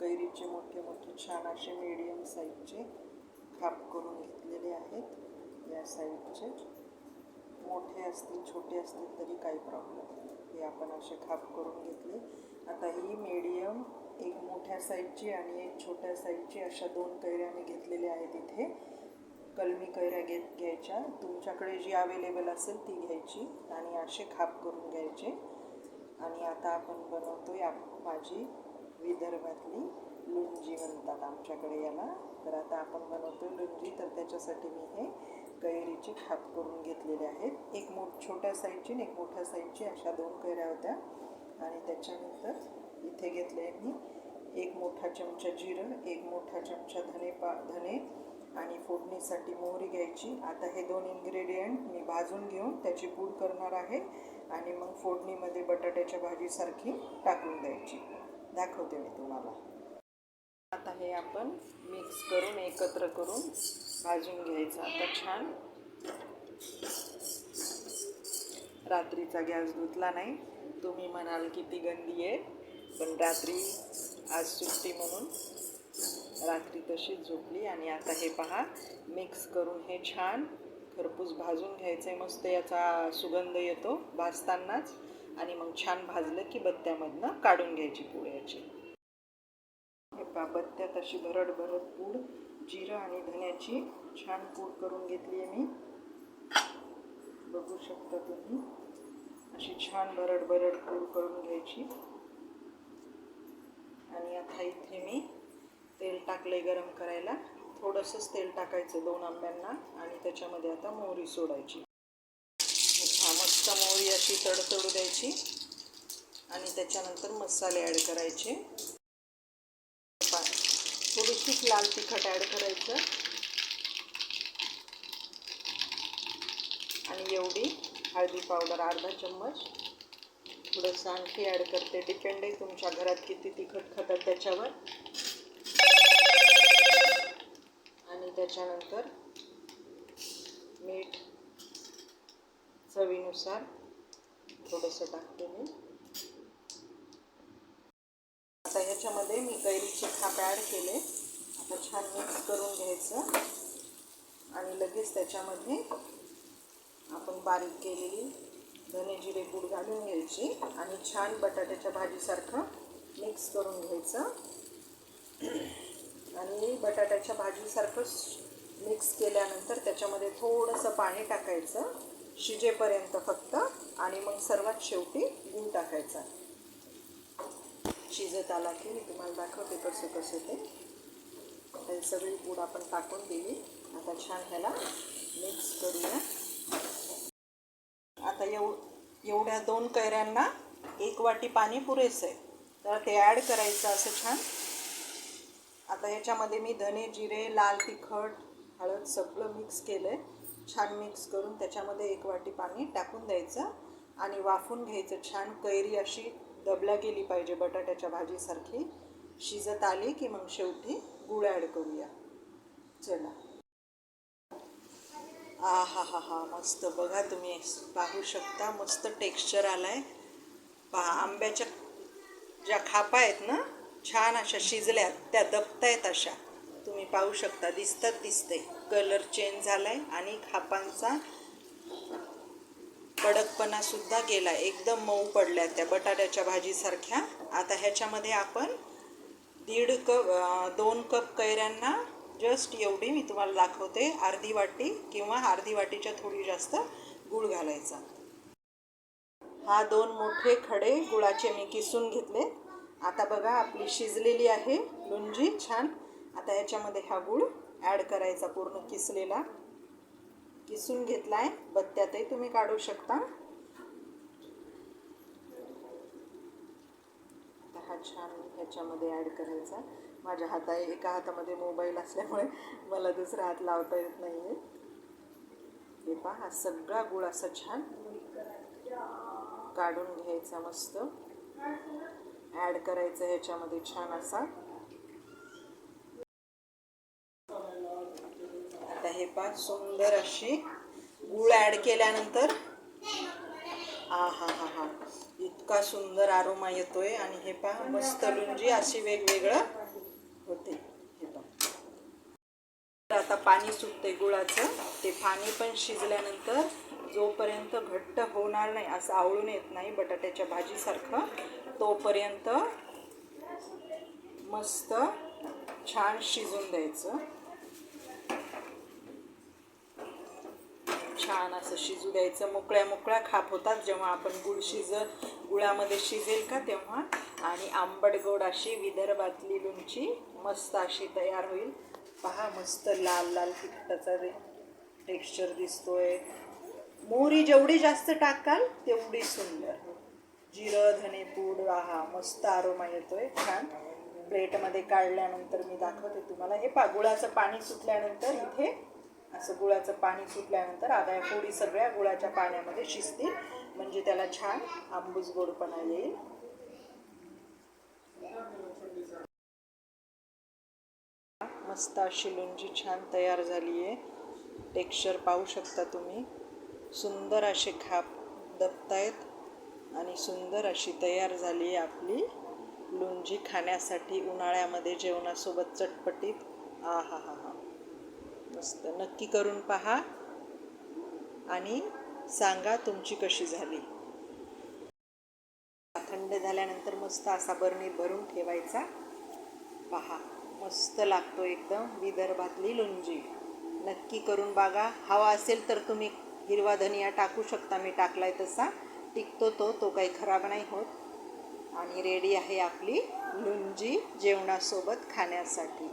कैरीचे मोठे मोठे छान असे मीडियम साईजचे खाप करून घेतलेले आहेत या साईजचे मोठे असतील छोटे असतील तरी काही प्रॉब्लेम नाही. हे आपण असे खाप करून घेतले. आता ही मीडियम एक मोठ्या साईजची आणि एक छोट्या साईजची अशा दोन कैऱ्या मी घेतलेल्या आहेत इथे. कलमी कैऱ्या घेत घ्यायच्या. तुमच्याकडे जी अवेलेबल असेल ती घ्यायची आणि असे खाप करून घ्यायचे. आणि आता आपण बनवतो आप माझी विदर्भातली लुंजी म्हणतात आमच्याकडे याला. तर आता आपण बनवतो लुंजी तर त्याच्यासाठी मी हे कैरीचे खाप करून घेतलेले आहेत. एक मोठ छोट्या साईजची आणि एक मोठ्या साईजची अशा दोन कैऱ्या होत्या. आणि त्याच्यानंतर इथे घेतले मी एक मोठा चमचा जिरं एक मोठा चमचा धने पा धने आणि फोडणीसाठी मोहरी घ्यायची. आता हे दोन इन्ग्रेडियंट मी भाजून घेऊन त्याची पूड करणार आहे आणि मग फोडणीमध्ये बटाट्याच्या भाजीसारखी टाकून द्यायची. दाखवते मी तुम्हाला. आता हे आपण मिक्स करून एकत्र करून भाजून घ्यायचं. आता छान. रात्रीचा गॅस धुतला नाही. तुम्ही म्हणाल किती गंदी आहे. पण रात्री आज सुट्टी म्हणून रात्री तशीच झोपली. आणि आता हे पहा मिक्स करून हे छान. खरपूस भाजून घ्यायचं आहे मस्त याचा सुगंध येतो भाजतानाच. आणि मग छान भाजलं की बत्त्यामधनं काढून घ्यायची पोळ्याची हे पहा बत्त्यात अशी भरड भरड पूड जिरं आणि धन्याची छान पूड करून घेतली आहे मी. बघू शकता तुम्ही अशी छान भरड भरड पूड करून घ्यायची. आणि आता इथे मी तेल टाकलंय गरम करायला. थोडंसंच तेल टाकायचं दोन आंब्यांना आणि त्याच्यामध्ये आता मोहरी सोडायची. अशी तडतडू द्यायची. आणि त्याच्यानंतर मसाले ॲड करायचे. थोडीशीच लाल तिखट ॲड करायचं. आणि एवढी हळदी पावडर अर्धा चम्मच. थोडंसं आणखी ॲड करते. डिपेंड आहे तुमच्या घरात किती तिखट खातात त्याच्यावर. आणि त्याच्यानंतर मीठ चवीनुसार थोडंसं टाकते मी आता ह्याच्यामध्ये मी कैरीचे खाप ॲड केले. आता छान मिक्स करून घ्यायचं. आणि लगेच त्याच्यामध्ये आपण बारीक केलेली धने जिरे पूड घालून घ्यायची. आणि छान बटाट्याच्या भाजीसारखं मिक्स करून घ्यायचं. आणि बटाट्याच्या भाजीसारखं मिक्स केल्यानंतर त्याच्यामध्ये थोडंसं पाणी टाकायचं. शिजेपर्यंत फक्त आणि मग सर्वात शेवटी गूळ टाकायचा. शिजत आला की मी तुम्हाला दाखवते कसं कसं ते. सगळी पूड आपण टाकून दिली आता छान ह्याला मिक्स करूया. आता एव एवढ्या दोन कैऱ्यांना एक वाटी पाणी पुरेसं आहे. तर ते ॲड करायचं असं छान. आता ह्याच्यामध्ये मी धने जिरे लाल तिखट हळद सगळं मिक्स केलं आहे छान मिक्स करून त्याच्यामध्ये एक वाटी पाणी टाकून द्यायचं आणि वाफून घ्यायचं छान. कैरी अशी दबल्या गेली पाहिजे बटाट्याच्या भाजीसारखी. शिजत आली की मग शेवटी गुळ ॲड करूया. चला. आ हा हा हा मस्त. बघा तुम्ही पाहू शकता मस्त टेक्स्चर आलाय. पहा आंब्याच्या ज्या खापा आहेत ना छान अशा शिजल्यात त्या दबतायत अशा. तुम्ही पाहू शकता दिसतच दिसते कलर चेंज झालाय आणि खापांचा कडकपणा सुद्धा गेला एकदम मऊ पडल्या त्या बटाट्याच्या भाजीसारख्या. आता ह्याच्यामध्ये आपण दीड कप दोन कप कैऱ्यांना जस्ट एवढी मी तुम्हाला दाखवते अर्धी वाटी किंवा अर्धी वाटीच्या थोडी जास्त गुळ घालायचा. हा दोन मोठे खडे गुळाचे मी किसून घेतले. आता बघा आपली शिजलेली आहे. लुंजी छान आता याच्यामध्ये हा गूळ ॲड करायचा पूर्ण किसलेला. किसून घेतला आहे बत्त्यातही तुम्ही काढू शकता. आता हा छान ह्याच्यामध्ये ॲड करायचा. माझ्या हाता एका हातामध्ये मोबाईल असल्यामुळे मला दुसरा हात लावता येत नाही आहे हे पहा हा सगळा गुळ असा छान काढून घ्यायचा मस्त. ॲड करायचं ह्याच्यामध्ये छान असा. आता सुंदर अशी गूळ ॲड केल्यानंतर हा हा हा हा. इतका सुंदर आरोमा येतोय आणि हे पहा मस्त लुंजी अशी वेगवेगळं होते. हे पहा. आता पाणी सुटते गुळाचं. ते पाणी पण शिजल्यानंतर जोपर्यंत घट्ट होणार नाही असं आवळून येत नाही बटाट्याच्या भाजीसारखं तोपर्यंत मस्त छान शिजून द्यायचं. छान असं शिजू द्यायचं. मोकळ्या मोकळ्या खाप होतात. जेव्हा आपण गुळ शिज गुळामध्ये शिजेल का तेव्हा? आणि आंबट गोड अशी विदर्भातली लोणची मस्त अशी तयार होईल. पहा मस्त लाल लाल तिखटाचा रे टेक्स्चर दिसतोय. मोहरी जेवढी जास्त टाकाल तेवढी सुंदर. जिरं धनेपूड वाहा मस्त आरोमा येतोय. छान. प्लेटमध्ये काढल्यानंतर मी दाखवते तुम्हाला. हे पा गुळाचं पाणी सुटल्यानंतर इथे असं गुळाचं पाणी सुटल्यानंतर आता या फोडी सगळ्या गुळाच्या पाण्यामध्ये शिजतील. म्हणजे त्याला छान आंबूस गोडपणा येईल. मस्त अशी लोणची छान तयार झाली आहे. टेक्स्चर पाहू शकता तुम्ही. सुंदर असे खाप दबतायत आणि सुंदर अशी तयार झाली आहे आपली लोणची खाण्यासाठी उन्हाळ्यामध्ये जेवणासोबत चटपटीत. आ हा हा मस्त. नक्की करून पहा आणि सांगा तुमची कशी झाली. थंड झाल्यानंतर मस्त असा बरणी भरून ठेवायचा. पहा मस्त लागतो एकदम विदर्भातली लोणजी नक्की करून बघा. हवा असेल तर तुम्ही हिरवा धनिया टाकू शकता. मी टाकलाय तसा. टिकतो तो तो काही खराब नाही होत. आणि रेडी आहे आपली लुंजी जेवणासोबत खाण्यासाठी.